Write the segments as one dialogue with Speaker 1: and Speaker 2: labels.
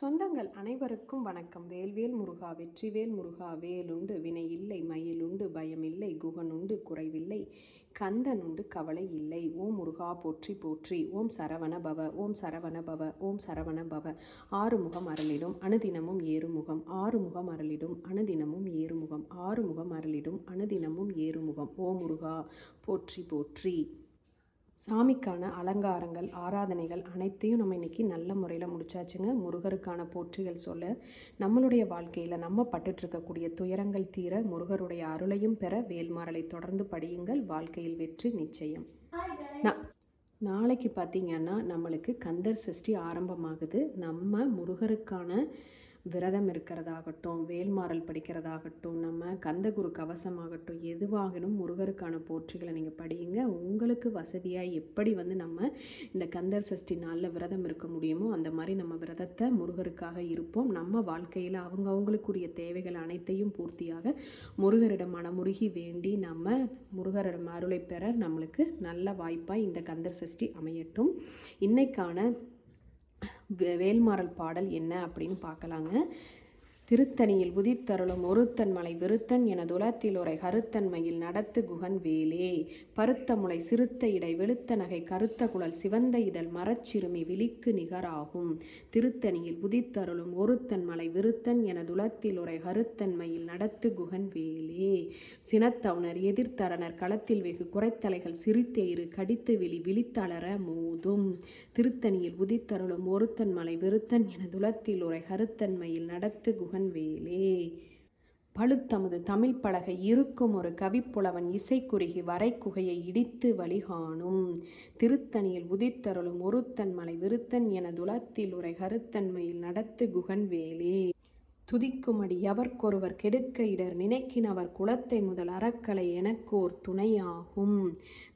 Speaker 1: சொந்தங்கள் அனைவருக்கும் வணக்கம். வேல்வேல் முருகா வெற்றிவேல் முருகா வேலுண்டு வினை இல்லை மயிலுண்டு பயமில்லை குகனுண்டு குறைவில்லை கந்தனுண்டு கவலை இல்லை. ஓம் முருகா போற்றி போற்றி. ஓம் சரவண பவ ஓம் சரவண பவ ஓம் சரவண பவ. ஆறுமுகம் அருளிடும் அணுதினமும் ஏறுமுகம். ஆறுமுகம் அருளிடும் அணுதினமும் ஏறுமுகம். ஆறுமுகம் அருளிடும் அணுதினமும் ஏறுமுகம். ஓ முருகா போற்றி போற்றி. சாமிக்கான அலங்காரங்கள் ஆராதனைகள் அனைத்தையும் நம்ம இன்றைக்கி நல்ல முறையில் முடிச்சாச்சுங்க. முருகருக்கான போற்றிகள் சொல்ல நம்மளுடைய வாழ்க்கையில் நம்ம பட்டுட்ருக்கக்கூடிய துயரங்கள் தீர முருகருடைய அருளையும் பெற வேல்மாறலை தொடர்ந்து படியுங்கள். வாழ்க்கையில் வெற்றி நிச்சயம். நாளைக்கு பார்த்திங்கன்னா நம்மளுக்கு கந்தர் சஷ்டி ஆரம்பமாகுது. நம்ம முருகருக்கான விரதம் இருக்கிறதாகட்டும் வேல்மாறல் படிக்கிறதாகட்டும் நம்ம கந்தகுரு கவசமாகட்டும் எதுவாகினும் முருகருக்கான போற்றிகளை நீங்கள் படியுங்க. உங்களுக்கு வசதியாக எப்படி வந்து நம்ம இந்த கந்தர் சஷ்டி நாளில் விரதம் இருக்க முடியுமோ அந்த மாதிரி நம்ம விரதத்தை முருகருக்காக இருப்போம். நம்ம வாழ்க்கையில் அவங்க அவங்களுக்குரிய தேவைகள் அனைத்தையும் பூர்த்தியாக முருகரிடம் மனமுருகி வேண்டி நம்ம முருகரிடம் அருளை பெற நம்மளுக்கு நல்ல வாய்ப்பாக இந்த கந்தர் சஷ்டி அமையட்டும். இன்னைக்கான வேல்மாறல் பாடல் என்ன அப்படின்னு பார்க்கலாங்க. திருத்தணியில் உதித்தருளும் ஒருத்தன் மலை விருத்தன் என துலத்தில் உரை கருத்தன்மையில் நடத்து குகன் வேலே. பருத்த முளை சிறுத்த இடை வெளுத்த நகை கருத்த குழல் சிவந்த இதழ் மரச்சிறுமி விழிக்கு நிகராகும். திருத்தணியில் உதித்தருளும் ஒருத்தன் மலை விருத்தன் என துலத்தில் உரை கருத்தன்மையில் நடத்து குகன் வேலே. சினத்தவுணர் எதிர்த்தரனர் களத்தில் வெகு குறைத்தலைகள் சிரித்தேறு கடித்து விழி விழித்தளர மோதும். திருத்தணியில் உதித்தருளும் ஒருத்தன் மலை விருத்தன் என துலத்தில் உரை கருத்தன்மையில் நடத்து குகன் வேலே. பழுத்தமது தமிழ் பலகை இருக்கும் ஒரு கவிப்புலவன் இசைக்குறுகி வரைக்குகையை இடித்து வழிகாணும். திருத்தணியில் உதித்தருளும் ஒருத்தன் மலை விருத்தன் என துலத்தில் உரை கருத்தன்மையில் நடத்து குகன் வேலே. துதிக்குமடி எவர்க்கொருவர் கெடுக்க இடர் நினைக்கினவர் குலத்தை முதல் அறக்கலை எனக்கோர் துணையாகும்.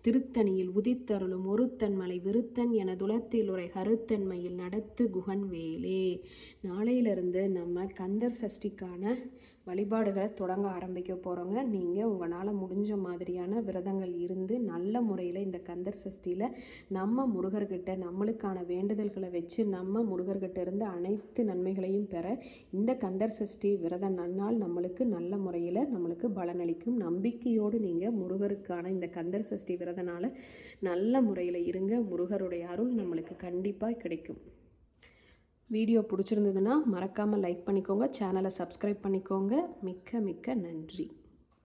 Speaker 1: திருத்தணியில் உதித்தருளும் ஒருத்தன் மலை விருத்தன் என துலத்தில் உரை கருத்தன்மையில் நடத்து குகன் வேலே நாளையிலிருந்து நம்ம கந்தர் சஷ்டிக்கான வழிபாடுகளை தொடங்க ஆரம்பிக்க போகிறோங்க நீங்கள் உங்களால் முடிஞ்ச மாதிரியான விரதங்கள் இருந்து நல்ல முறையில் இந்த கந்தர் சஷ்டியில் நம்ம முருகர்கிட்ட நம்மளுக்கான வேண்டுதல்களை வச்சு நம்ம முருகர்கிட்ட இருந்து அனைத்து நன்மைகளையும் பெற இந்த கந்தர் சஷ்டி விரத நன்னால் நம்மளுக்கு நல்ல முறையில் நம்மளுக்கு பலனளிக்கும். நம்பிக்கையோடு நீங்கள் முருகருக்கான இந்த கந்தர் சஷ்டி விரதனால் நல்ல முறையில் இருங்க. முருகருடைய அருள் நம்மளுக்கு கண்டிப்பாக கிடைக்கும். வீடியோ பிடிச்சிருந்ததுன்னா மறக்காமல் லைக் பண்ணிக்கோங்க சேனலை சப்ஸ்கிரைப் பண்ணிக்கோங்க. மிக்க மிக்க நன்றி.